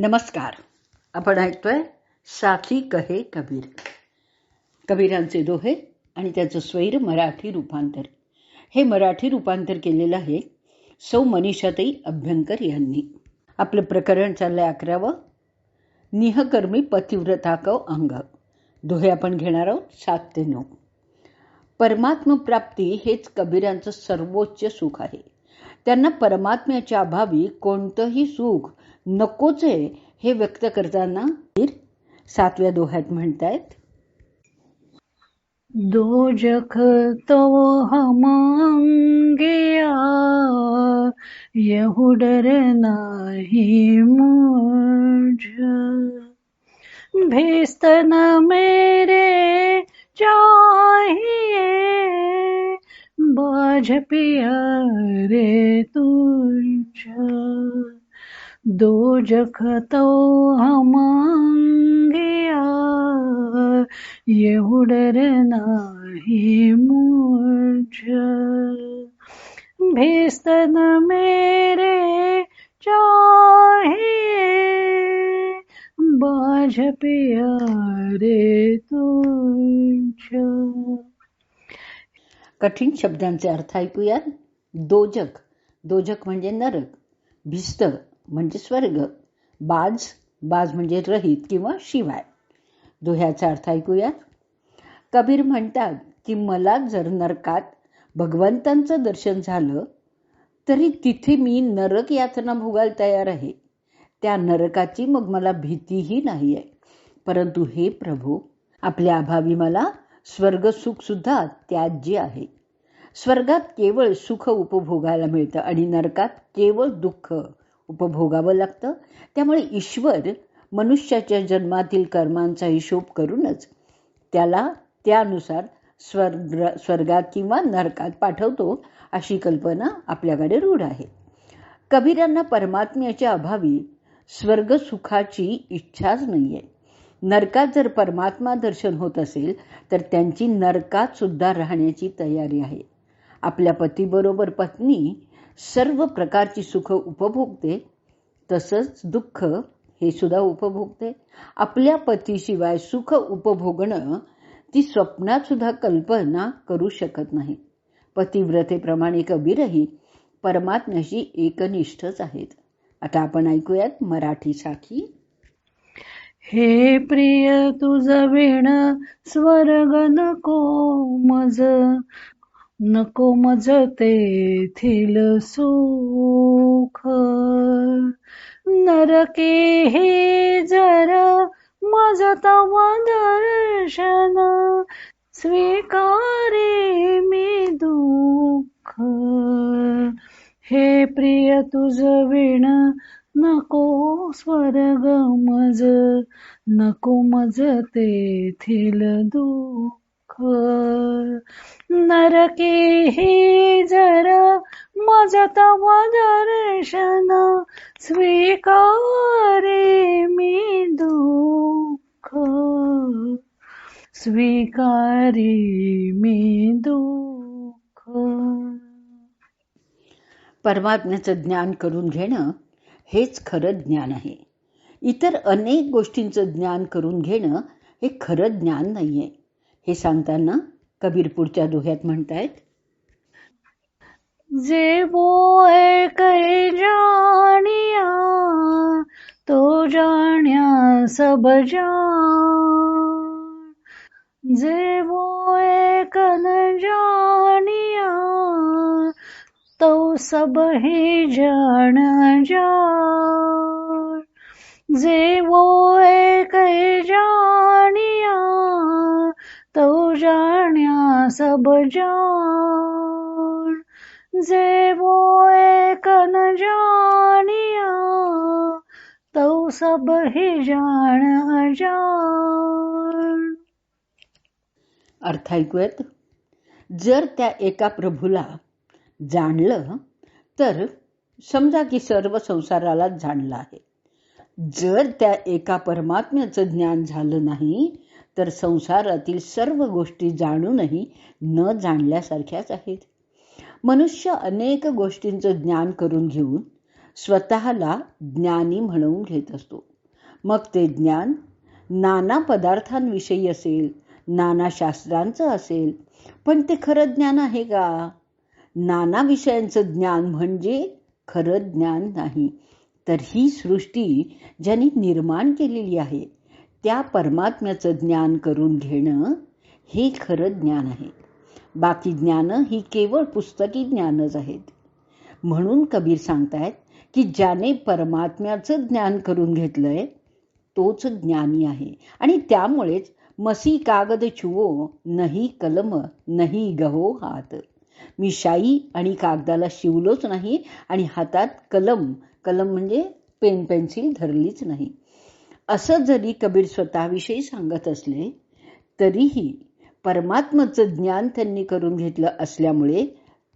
नमस्कार. आपण ऐकतोय साथी कहे कबीर. कबीरांचे दोहे आणि त्याचं स्वैर मराठी रूपांतर. हे मराठी रूपांतर केलेलं आहे सौ मनीषाताई अभ्यंकर यांनी. आपलं प्रकरण चाललंय अकरावं. निहकर्मी पतिव्रता कव अंग. दोहे आपण घेणार आहोत सात ते नऊ. परमात्मप्राप्ती हेच कबीरांचं सर्वोच्च सुख आहे. त्यांना परमात्म्याच्या अभावी कोणतंही सुख नकोच आहे हे व्यक्त करताना सातव्या दोह्यात म्हणतायत. दो जख तो हम गया यहुडर नाही मुझ. भेस्तन मेरे चाहिए बाझ पिया रे तुझ. दो जख तो हम गया एवढर नाही मुझ भेस्तन मेरे चाहिए बाझ पिया रे तुझ। कठीण शब्दांचे अर्थ ऐकूया दोजक. दोजक म्हणजे नरक. भिस्त. म्हणजे स्वर्ग. बाज बाज म्हणजे रहित किंवा शिवाय. दोह्याचा अर्थ ऐकूयात. कबीर म्हणतात की मला जर नरकात भगवंतांचं दर्शन झालं तरी तिथे मी नरक यातना भोगायला तयार आहे. त्या नरकाची मग मला भीतीही नाही आहे परंतु हे प्रभू आपल्या अभावी मला स्वर्ग सुख सुद्धा त्याज्य आहे. स्वर्गात केवळ सुख उपभोगायला मिळतं आणि नरकात केवळ दुःख. उपभोगावं लागतं. त्यामुळे ईश्वर मनुष्याच्या जन्मातील कर्मांचा हिशोब करूनच त्याला त्यानुसार स्वर्ग स्वर्गात किंवा नरकात पाठवतो अशी कल्पना आपल्याकडे रूढ आहे. कबीरांना परमात्म्याच्या अभावी स्वर्ग सुखाची इच्छाच आहे नरकात जर परमात्मा दर्शन होत असेल तर त्यांची नरकात सुद्धा राहण्याची तयारी आहे. आपल्या पतीबरोबर पत्नी सर्व प्रकारची सुख उपभोगते तसंच दुःख हे सुद्धा उपभोगते. आपल्या पतीशिवाय सुख उपभोगणं ती स्वप्नात सुद्धा कल्पना करू शकत नाही. पतिव्रतेप्रमाणे कबीरही परमात्म्याशी एकनिष्ठच आहेत. आता आपण ऐकूयात मराठी साखी. हे प्रिय तुझ विण स्वर्ग नको मज नको मज तेथील सुख. नरके हे जर मज तव दर्शन स्वीकारे मी दुःख. हे प्रिय तुझ विण नको स्वर्ग मज नको मज तेथील दुःख. नरके हे जर मज तव दर्शन स्वीकारे मी दुःख. स्वीकारे मी दुःख. परमात्म्याचं ज्ञान करून घेणं हेच खरं ज्ञान आहे. इतर अनेक गोष्टींचं ज्ञान करून घेणं हे खरं ज्ञान नाही आहे हे सांगताना कबीर पुढच्या दोह्यात म्हणतायत जे बोए कै जाणिया तो जाण्या सब जान। जे बोए कन जाणिया तो सब हे जाण जान। जे बोए कै जानिया जाण्या सब जान जे वो एक न जाणिया तो सब ही जाण जान अर्थ ऐकूयात? जर त्या एका प्रभूला जाणलं तर समजा की सर्व संसाराला जाणलं आहे. जर त्या एका परमात्म्याचं ज्ञान झालं नाही तर संसारातील सर्व गोष्टी जाणूनही न जाणल्यासारख्याच आहेत. मनुष्य अनेक गोष्टींचं ज्ञान करून घेऊन स्वतःला ज्ञानी म्हणवून घेत असतो. मग ते ज्ञान नाना पदार्थांविषयी असेल नाना शास्त्रांचं असेल पण ते खरं ज्ञान आहे का? नाना विषयांचं ज्ञान म्हणजे खरं ज्ञान नाही तर ही सृष्टी ज्यांनी निर्माण केलेली आहे त्या परमात्म्याचं ज्ञान करून घेणं हे खरं ज्ञान आहे. बाकी ज्ञान ही केवळ पुस्तकी ज्ञानच आहेत. म्हणून कबीर सांगतायत की ज्याने परमात्म्याचं ज्ञान करून घेतलंय तोच ज्ञानी आहे. आणि त्यामुळेच मसी कागद छुवो नही कलम नही गहो हात. मी शाई आणि कागदाला शिवलोच नाही आणि हातात कलम कलम म्हणजे पेन पेन्सिल धरलीच नाही. असं जरी कबीर स्वतःविषयी सांगत असले तरीही परमात्माचं ज्ञान त्यांनी करून घेतलं असल्यामुळे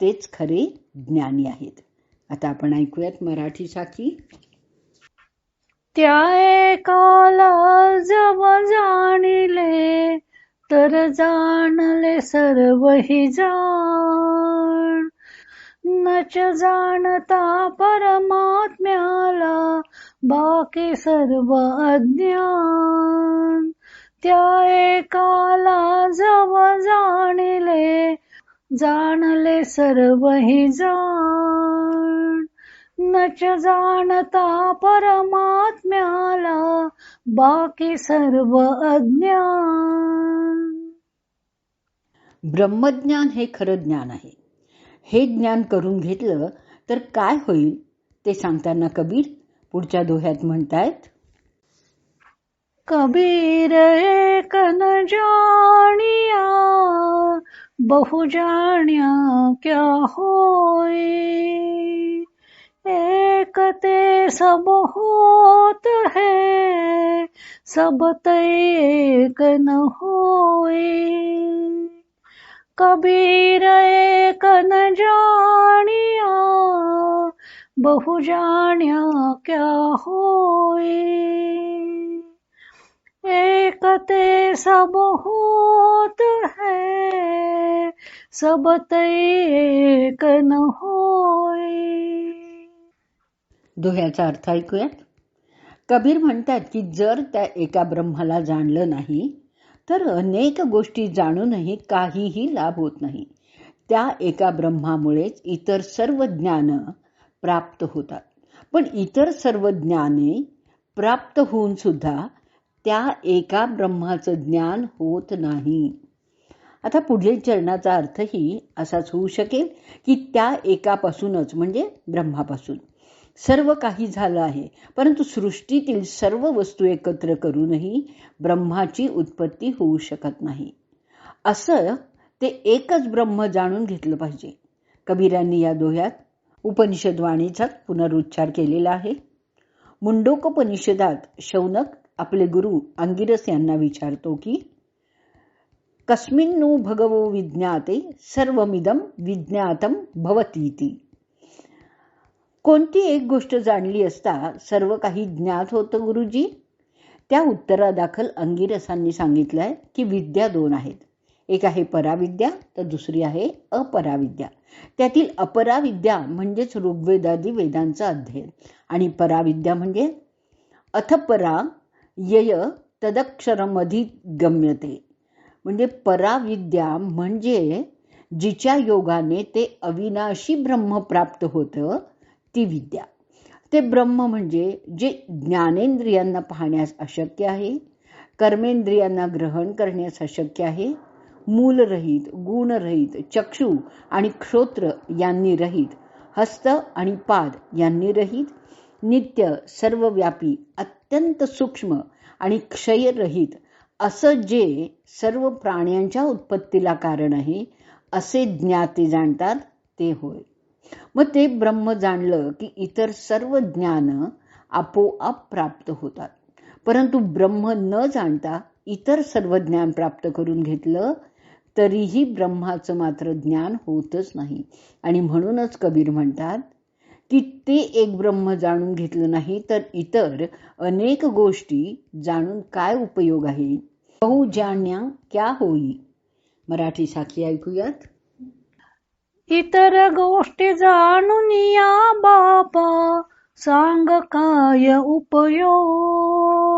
तेच खरे ज्ञानी आहेत. आता आपण ऐकूयात मराठी साखी त्या एकाला जव जाणले तर जाणले सर्व हि जाण. नच जाणता परमात्म्याला बाकी सर्व अज्ञान त्या एकाला जव जाणले जाणले सर्व हि जाण. नच जाणता परमात्म्याला बाकी सर्व अज्ञान ब्रह्मज्ञान हे खरं ज्ञान आहे. हे ज्ञान करून घेतलं तर काय होईल ते सांगताना कबीर पुढच्या दोह्यात म्हणतायत, कबीर एक न जानिया बहु जाण्या क्या होई एक ते सब होत है, सब एक न होई कबीर एक न जानिया बहु जाण्या क्या होई एक ते सब होत है सब एक न होई दोह्याचा अर्थ ऐकूयात. कबीर म्हणतात की जर त्या एका ब्रह्माला जाणलं नाही तर अनेक गोष्टी जाणूनही काहीही लाभ होत नाही. त्या एका ब्रह्मामुळेच इतर सर्व ज्ञान प्राप्त होतात. पण इतर सर्व ज्ञाने प्राप्त होऊन सुद्धा त्या एका ब्रह्माचं ज्ञान होत नाही. आता पुढील चरणाचा अर्थही असाच होऊ शकेल की त्या एकापासूनच म्हणजे ब्रह्मापासून. सर्व काही झालं आहे परंतु सृष्टीतील सर्व वस्तू एकत्र करूनही ब्रह्माची उत्पत्ती होऊ शकत नाही. असं ते एकच ब्रह्म जाणून घेतलं पाहिजे. कबीरांनी या दोह्यात उपनिषदवाणीचा पुनरुच्चार केलेला आहे. मुंडोकोपनिषदात शौनक आपले गुरु अंगिरस यांना विचारतो की कस्मिन्नु भगवो विज्ञाते सर्वमिदम विज्ञातम भवतीती. कोणती एक गोष्ट जाणली असता सर्व काही ज्ञात होतं गुरुजी? त्या उत्तरादाखल अंगिरसांनी सांगितलंय की विद्या दोन आहेत. एक आहे पराविद्या तर दुसरी आहे अपराविद्या. त्यातील अपराविद्या म्हणजेच ऋग्वेदादी वेदांचं अध्ययन. आणि पराविद्या म्हणजे अथपरा यय तदक्षरमधी गम्यते म्हणजे पराविद्या म्हणजे जिच्या योगाने ते अविनाशी ब्रह्म प्राप्त होतं ती विद्या. ते ब्रह्म म्हणजे जे ज्ञानेंद्रियांना पाहण्यास अशक्य आहे कर्मेंद्रियांना ग्रहण करण्यास अशक्य आहे मूलरहित गुणरहित चक्षु आणि क्षोत्र यांनी रहित हस्त आणि पाद यांनी रहित नित्य सर्वव्यापी अत्यंत सूक्ष्म आणि क्षयरहित असं जे सर्व प्राण्यांच्या उत्पत्तीला कारण आहे असे ज्ञाते जाणतात ते होय. मग ते ब्रह्म जाणलं की इतर सर्व ज्ञान आपोआप प्राप्त होतात. परंतु ब्रह्म न जाणता इतर सर्व ज्ञान प्राप्त करून घेतलं तरीही ब्रह्माचं मात्र ज्ञान होतच नाही. आणि म्हणूनच कबीर म्हणतात की ते एक ब्रह्म जाणून घेतलं नाही तर इतर अनेक गोष्टी जाणून काय उपयोग आहे? बहु जाण्या क्या होई? मराठी साखी ऐकूयात. इतर गोष्टी जाणून या बापा सांग काय उपयोग?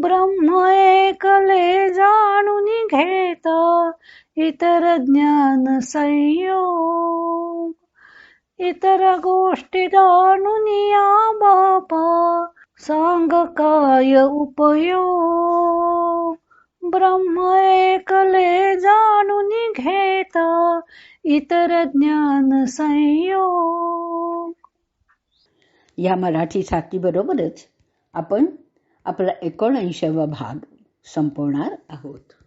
ब्रह्म एकले जाणून घेता इतर ज्ञान संयोग. इतर गोष्टी जाणून या बापा सांग काय उपयोग? ब्रह्म एकले जाणून घेता इतर ज्ञान संयोग. या मराठी साथीबरोबरच आपण आपला एकोणऐंशावा भाग संपवणार आहोत.